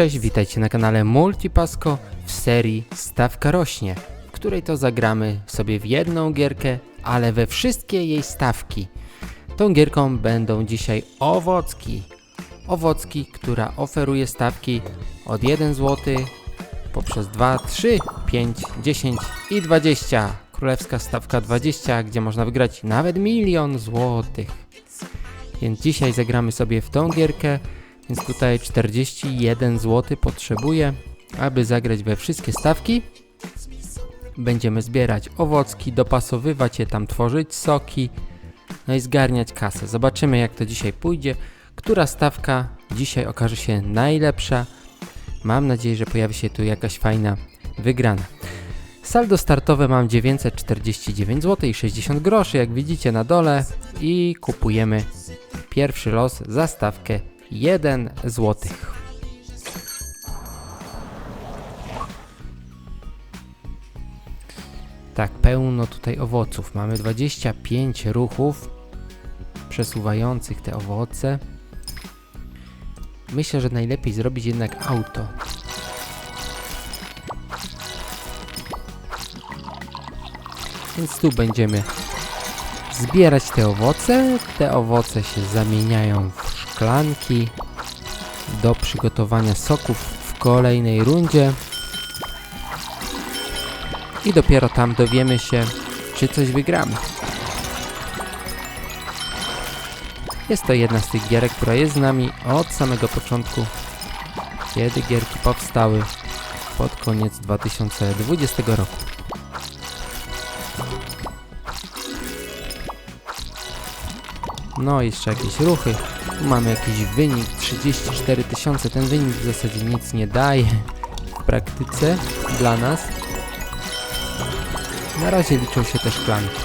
Cześć, witajcie na kanale Multipasko w serii Stawka rośnie, w której to zagramy sobie w jedną gierkę, ale we wszystkie jej stawki. Tą gierką będą dzisiaj owocki. Owocki, która oferuje stawki od 1 zł poprzez 2, 3, 5, 10 i 20. Królewska stawka 20, gdzie można wygrać nawet milion złotych. Więc dzisiaj zagramy sobie w tą gierkę, więc tutaj 41 zł potrzebuję, aby zagrać we wszystkie stawki. Będziemy zbierać owocki, dopasowywać je tam, tworzyć soki, no i zgarniać kasę. Zobaczymy jak to dzisiaj pójdzie, która stawka dzisiaj okaże się najlepsza. Mam nadzieję, że pojawi się tu jakaś fajna wygrana. Saldo startowe mam 949 zł i 60 groszy, jak widzicie na dole i kupujemy pierwszy los za stawkę 1 zł. Tak, pełno tutaj owoców. Mamy 25 ruchów przesuwających te owoce. Myślę, że najlepiej zrobić jednak auto. Więc tu będziemy zbierać te owoce. Te owoce się zamieniają w szklanki do przygotowania soków w kolejnej rundzie. I dopiero tam dowiemy się, czy coś wygramy. Jest to jedna z tych gierek, która jest z nami od samego początku, kiedy gierki powstały pod koniec 2020 roku. No, jeszcze jakieś ruchy. Tu mamy jakiś wynik 34 tysiące. Ten wynik w zasadzie nic nie daje w praktyce dla nas. Na razie liczą się te szklanki.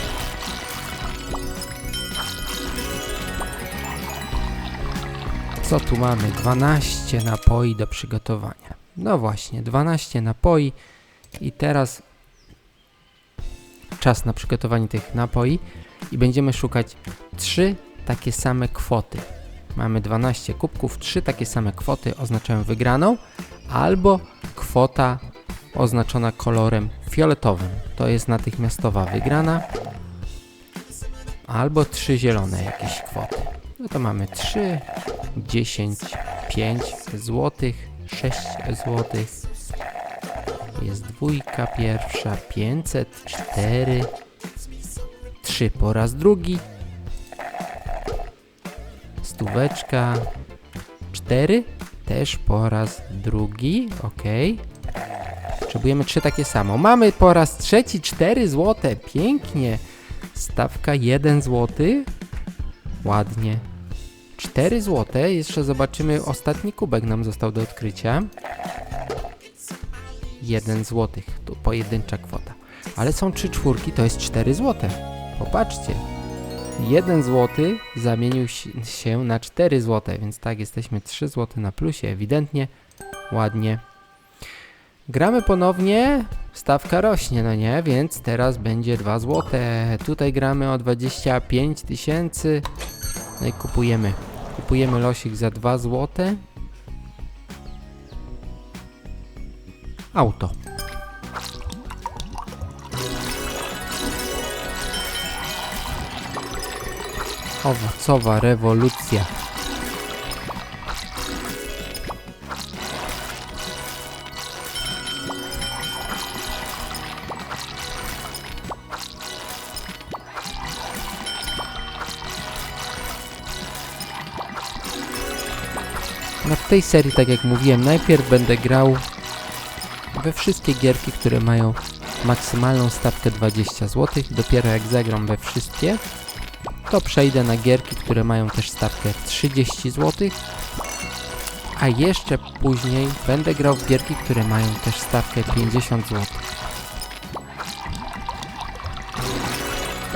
Co tu mamy? 12 napoi do przygotowania. No właśnie, 12 napoi i teraz czas na przygotowanie tych napoi i będziemy szukać 3 takie same kwoty. Mamy 12 kubków, 3 takie same kwoty oznaczają wygraną, albo kwota oznaczona kolorem fioletowym. To jest natychmiastowa wygrana. Albo 3 zielone jakieś kwoty. No to mamy 3, 10, 5 złotych, 6 złotych. Jest dwójka pierwsza, 500, 4, 3 po raz drugi, stóweczka, 4, też po raz drugi, ok. Potrzebujemy trzy takie samo. Mamy po raz trzeci 4 złote, pięknie. Stawka 1 złoty, ładnie. 4 złote, jeszcze zobaczymy, ostatni kubek nam został do odkrycia. 1 złotych, tu pojedyncza kwota. Ale są 3 czwórki, to jest 4 złote. Popatrzcie, 1 zł zamienił si- się na 4 zł, więc tak, jesteśmy 3 zł na plusie, ewidentnie, ładnie. Gramy ponownie, stawka rośnie, no nie, więc teraz będzie 2 zł. Tutaj gramy o 25 tysięcy, no i kupujemy. Kupujemy losik za 2 zł. Auto. Owocowa rewolucja. No w tej serii, tak jak mówiłem, najpierw będę grał we wszystkie gierki, które mają maksymalną stawkę 20 zł. Dopiero jak zagram we wszystkie, to przejdę na gierki, które mają też stawkę 30 zł. A jeszcze później będę grał w gierki, które mają też stawkę 50 zł.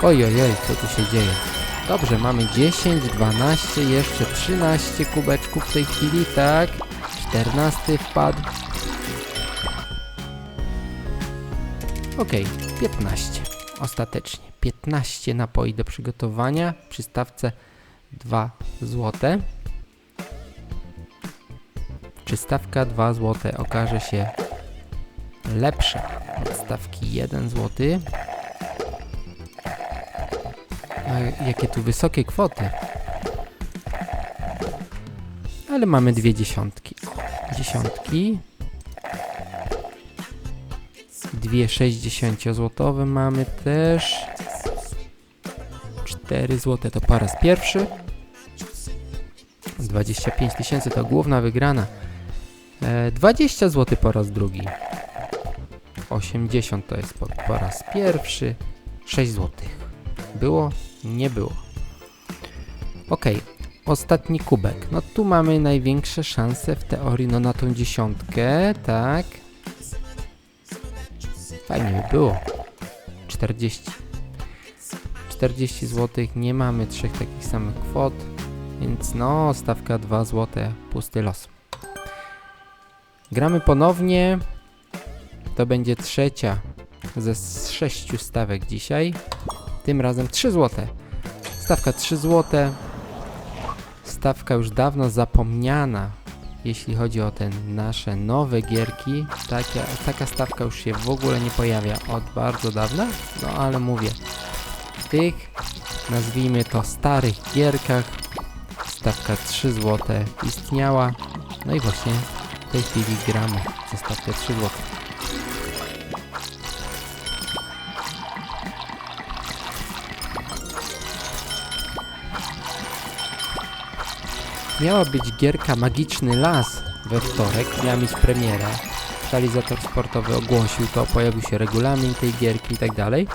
Oj, oj, oj, co tu się dzieje? Dobrze, mamy 10, 12, jeszcze 13 kubeczków w tej chwili, tak? 14 wpadł. Okej, 15. Ostatecznie 15 napoi do przygotowania przy stawce 2 zł. czy stawka 2 zł okaże się lepsza od stawki 1 zł. A jakie tu wysokie kwoty. Ale mamy dwie dziesiątki. Dziesiątki. Dwie 60-złotowe mamy też. 4 zł to po raz pierwszy. 25 tysięcy to główna wygrana. E, 20 zł po raz drugi. 80 to jest po, po raz pierwszy. 6 zł. Było? Nie było. Ok, ostatni kubek. No tu mamy największe szanse w teorii no na tą dziesiątkę, tak. Fajnie by było. 40. 40 zł, nie mamy trzech takich samych kwot, więc no, stawka 2 zł, pusty los. Gramy ponownie. To będzie trzecia ze sześciu stawek dzisiaj. Tym razem 3 zł. Stawka 3 zł. Stawka już dawno zapomniana, jeśli chodzi o te nasze nowe gierki. Taka, taka stawka już się w ogóle nie pojawia od bardzo dawna. No ale mówię, w tych, nazwijmy to starych gierkach, stawka 3 zł istniała. No i właśnie w tej chwili gramy za stawkę 3 zł. Miała być gierka Magiczny Las we wtorek, miała mieć premierę. Realizator sportowy ogłosił to, pojawił się regulamin tej gierki i tak dalej.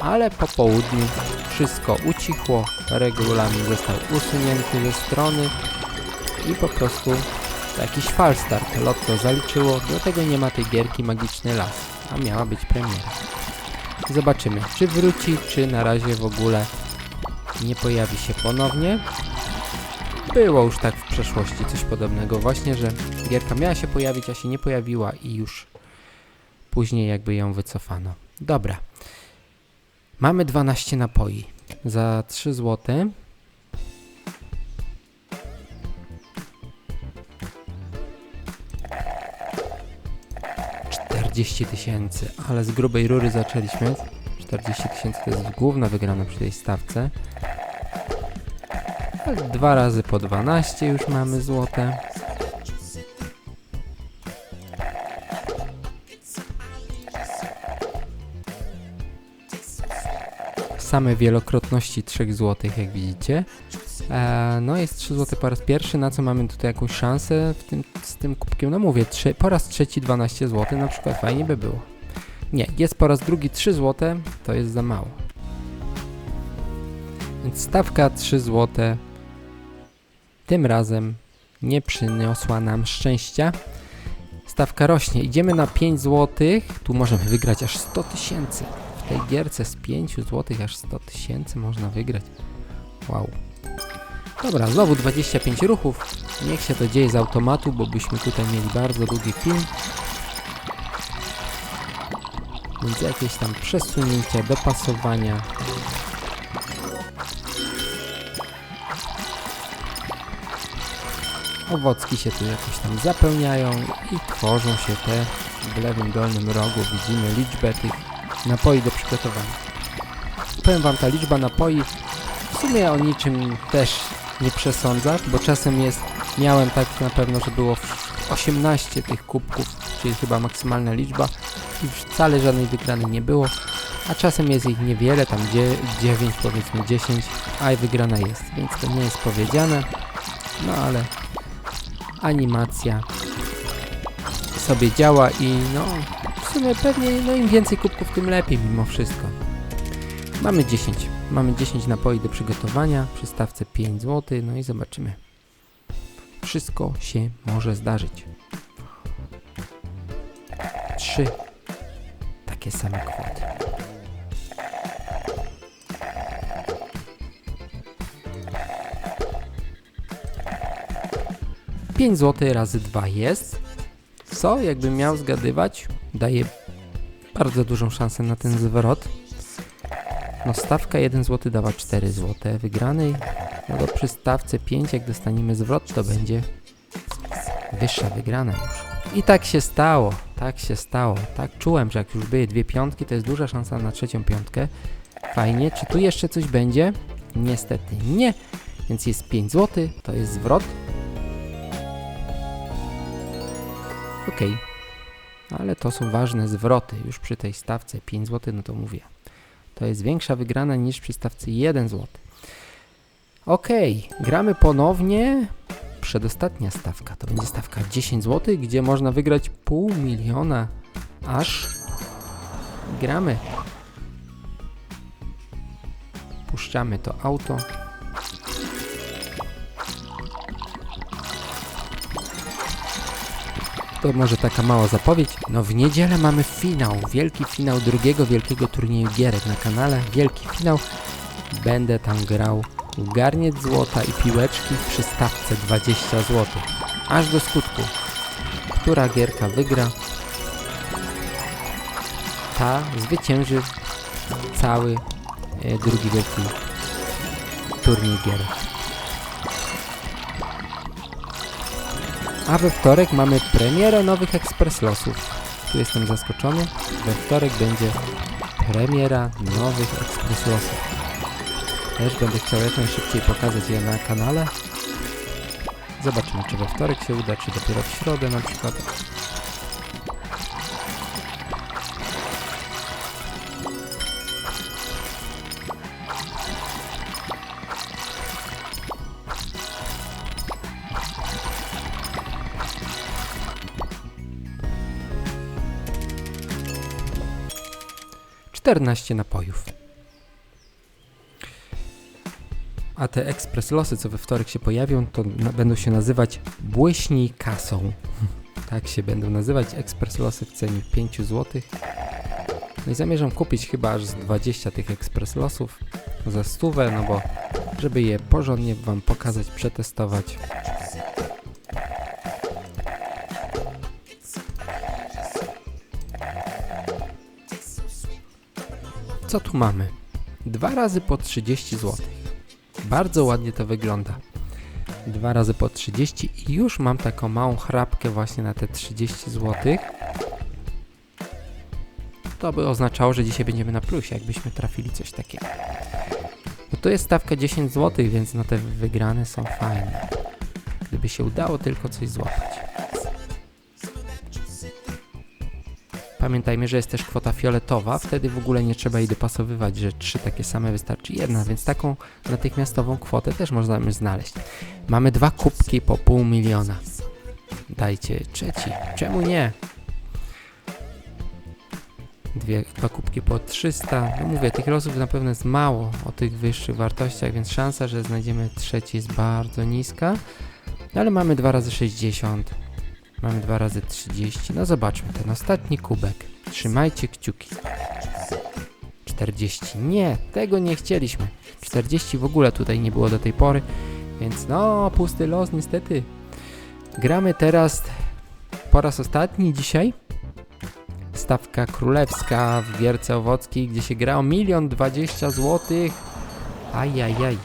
Ale po południu wszystko ucichło, regulamin został usunięty ze strony i po prostu jakiś falstart Lotto zaliczyło, dlatego nie ma tej gierki Magiczny Las, a miała być premiera. Zobaczymy, czy wróci, czy na razie w ogóle nie pojawi się ponownie. Było już tak w przeszłości coś podobnego właśnie, że gierka miała się pojawić, a się nie pojawiła i już później jakby ją wycofano. Dobra. Mamy 12 napoi za 3 zł. Tysięcy, ale z grubej rury zaczęliśmy. 40 tysięcy to jest główna wygrana przy tej stawce. Dwa razy po 12 już mamy złote. Same wielokrotności 3 zł, jak widzicie. E, no jest 3 zł po raz pierwszy, na co mamy tutaj jakąś szansę w tym, z tym kubkiem? No mówię, trzy, po raz trzeci 12 zł, na przykład fajnie by było. Nie, jest po raz drugi 3 zł, to jest za mało. Więc stawka 3 zł tym razem nie przyniosła nam szczęścia. Stawka rośnie. Idziemy na 5 zł. Tu możemy wygrać aż 100 tysięcy. W tej gierce z 5 zł aż 100 tysięcy można wygrać. Wow. Dobra, znowu 25 ruchów. Niech się to dzieje z automatu, bo byśmy tutaj mieli bardzo długi film. Więc jakieś tam przesunięcia, dopasowania. Owocki się tu jakoś tam zapełniają i tworzą się te w lewym dolnym rogu. Widzimy liczbę tych napoi do przygotowania. Powiem Wam, ta liczba napoi w sumie o niczym też nie przesądza, bo czasem jest, miałem tak na pewno, że było 18 tych kubków, czyli chyba maksymalna liczba i wcale żadnej wygranej nie było, a czasem jest ich niewiele, tam 9 powiedzmy 10, a i wygrana jest, więc to nie jest powiedziane, no ale animacja sobie działa i no w sumie pewnie no im więcej kubków tym lepiej mimo wszystko. Mamy 10. Mamy 10 napoi do przygotowania przy stawce 5 zł, no i zobaczymy. Wszystko się może zdarzyć. 3 takie same kwoty. Pięć zł razy 2 jest. Co, jakbym miał zgadywać, daje bardzo dużą szansę na ten zwrot. No stawka 1 zł dała 4 zł wygranej. No to przy stawce 5 jak dostaniemy zwrot to będzie Wyższa wygrana już. I tak się stało, tak się stało. Tak czułem, że jak już były dwie piątki, to jest duża szansa na trzecią piątkę. Fajnie. Czy tu jeszcze coś będzie? Niestety nie. Więc jest 5 zł, to jest zwrot. Okej. Ale to są ważne zwroty. Już przy tej stawce 5 zł, no to mówię. To jest większa wygrana niż przy stawce 1 zł. Okej, gramy ponownie. Przedostatnia stawka to będzie stawka 10 zł, gdzie można wygrać pół miliona aż. Gramy. Puszczamy to auto. To może taka mała zapowiedź. No w niedzielę mamy finał, wielki finał drugiego wielkiego turnieju gierek na kanale. Wielki finał. Będę tam grał garniec złota i piłeczki przy stawce 20 zł. Aż do skutku. Która gierka wygra, ta zwycięży cały e, drugi wielki turniej gierek. A we wtorek mamy premierę nowych Express Losów. Tu jestem zaskoczony. We wtorek będzie premiera nowych Express Losów. Też będę chciał jak najszybciej pokazać je na kanale. Zobaczymy, czy we wtorek się uda, czy dopiero w środę na przykład. Czternaście napojów. A te ekspres losy, co we wtorek się pojawią, to będą się nazywać błyśnij kasą. tak się będą nazywać ekspres losy w cenie 5 zł. No i zamierzam kupić chyba aż z 20 tych ekspres losów za stówę, no bo żeby je porządnie wam pokazać, przetestować. Co tu mamy? Dwa razy po 30 zł. Bardzo ładnie to wygląda. Dwa razy po 30 i już mam taką małą chrapkę właśnie na te 30 zł. To by oznaczało, że dzisiaj będziemy na plusie, jakbyśmy trafili coś takiego. No to jest stawka 10 zł, więc no te wygrane są fajne. Gdyby się udało tylko coś złapać. Pamiętajmy, że jest też kwota fioletowa, wtedy w ogóle nie trzeba jej dopasowywać, że trzy takie same wystarczy jedna, więc taką natychmiastową kwotę też możemy znaleźć. Mamy dwa kubki po pół miliona. Dajcie trzeci, czemu nie? Dwie, dwa kubki po 300. No mówię, tych losów na pewno jest mało o tych wyższych wartościach, więc szansa, że znajdziemy trzeci jest bardzo niska. No ale mamy 2 razy 60. Mamy 2 razy 30. No zobaczmy ten ostatni kubek. Trzymajcie kciuki. 40. Nie, tego nie chcieliśmy. 40 w ogóle tutaj nie było do tej pory, więc no, pusty los niestety. Gramy teraz po raz ostatni dzisiaj. Stawka królewska w Gierce Owockiej, gdzie się gra o milion dwadzieścia złotych. Ajajaj.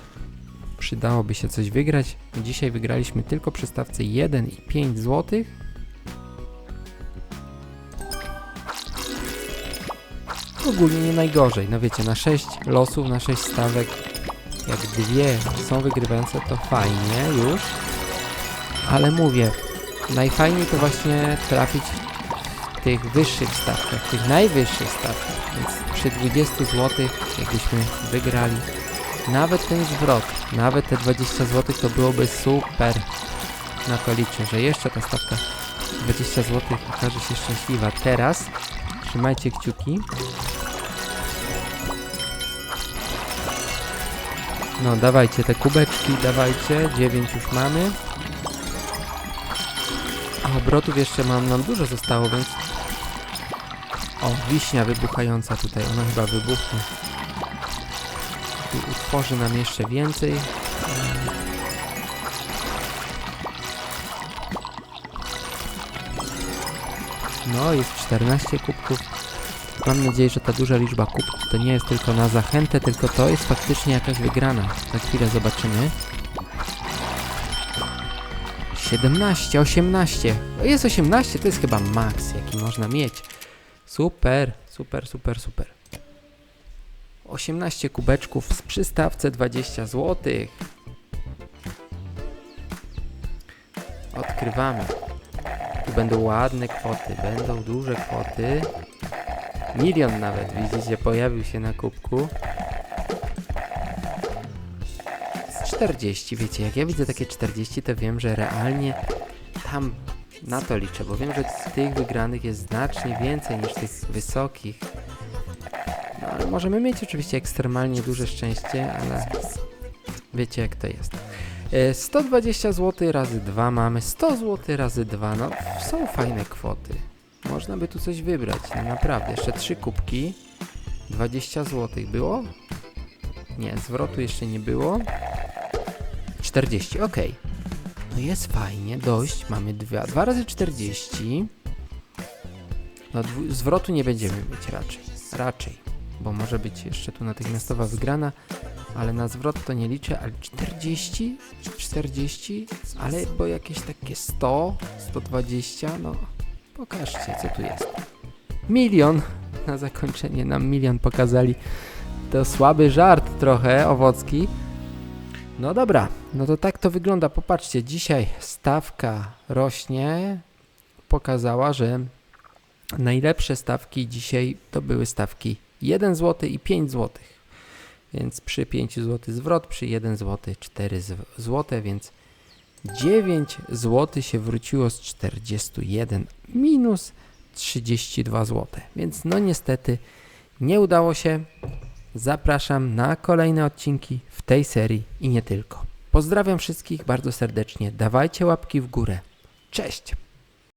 Przydałoby się coś wygrać. Dzisiaj wygraliśmy tylko przy stawce 1 i 5 złotych. Ogólnie nie najgorzej. No wiecie, na 6 losów, na 6 stawek, jak dwie są wygrywające, to fajnie już. Ale mówię, najfajniej to właśnie trafić w tych wyższych stawkach, w tych najwyższych stawkach. Więc przy 20 zł, jakbyśmy wygrali nawet ten zwrot, nawet te 20 zł, to byłoby super. Na to liczę, że jeszcze ta stawka 20 zł okaże się szczęśliwa. Teraz trzymajcie kciuki. No, dawajcie te kubeczki, dawajcie. 9 już mamy. A obrotów jeszcze mam, nam dużo zostało, więc... O, wiśnia wybuchająca tutaj, ona chyba wybuchnie. Tu utworzy nam jeszcze więcej. No, jest 14 kubków. Mam nadzieję, że ta duża liczba kubków to nie jest tylko na zachętę, tylko to jest faktycznie jakaś wygrana. Za chwilę zobaczymy. 17, 18. O, jest 18, to jest chyba maks, jaki można mieć. Super, super, super, super. 18 kubeczków z przystawce 20 zł. Odkrywamy. Tu będą ładne kwoty, będą duże kwoty. Milion nawet, widzicie, pojawił się na kubku. Z 40, wiecie, jak ja widzę takie 40, to wiem, że realnie tam na to liczę, bo wiem, że tych wygranych jest znacznie więcej niż tych wysokich. No ale możemy mieć oczywiście ekstremalnie duże szczęście, ale wiecie jak to jest. E, 120 zł razy 2 mamy, 100 zł razy 2, no są fajne kwoty. Można by tu coś wybrać, no naprawdę. Jeszcze trzy kubki, 20 zł było? Nie, zwrotu jeszcze nie było. 40, ok. No jest fajnie, dość. Mamy 2, 2 razy 40. No zwrotu nie będziemy mieć raczej. Raczej. Bo może być jeszcze tu natychmiastowa wygrana, ale na zwrot to nie liczę, ale 40? 40? Ale bo jakieś takie 100, 120, no pokażcie co tu jest. Milion! Na zakończenie nam milion pokazali. To słaby żart trochę, owocki. No dobra, no to tak to wygląda. Popatrzcie, dzisiaj stawka rośnie. Pokazała, że najlepsze stawki dzisiaj to były stawki 1 zł i 5 zł. Więc przy 5 zł zwrot, przy 1 zł 4 zł, więc 9 zł się wróciło z 41 minus 32 zł. Więc no niestety nie udało się. Zapraszam na kolejne odcinki w tej serii i nie tylko. Pozdrawiam wszystkich bardzo serdecznie. Dawajcie łapki w górę. Cześć!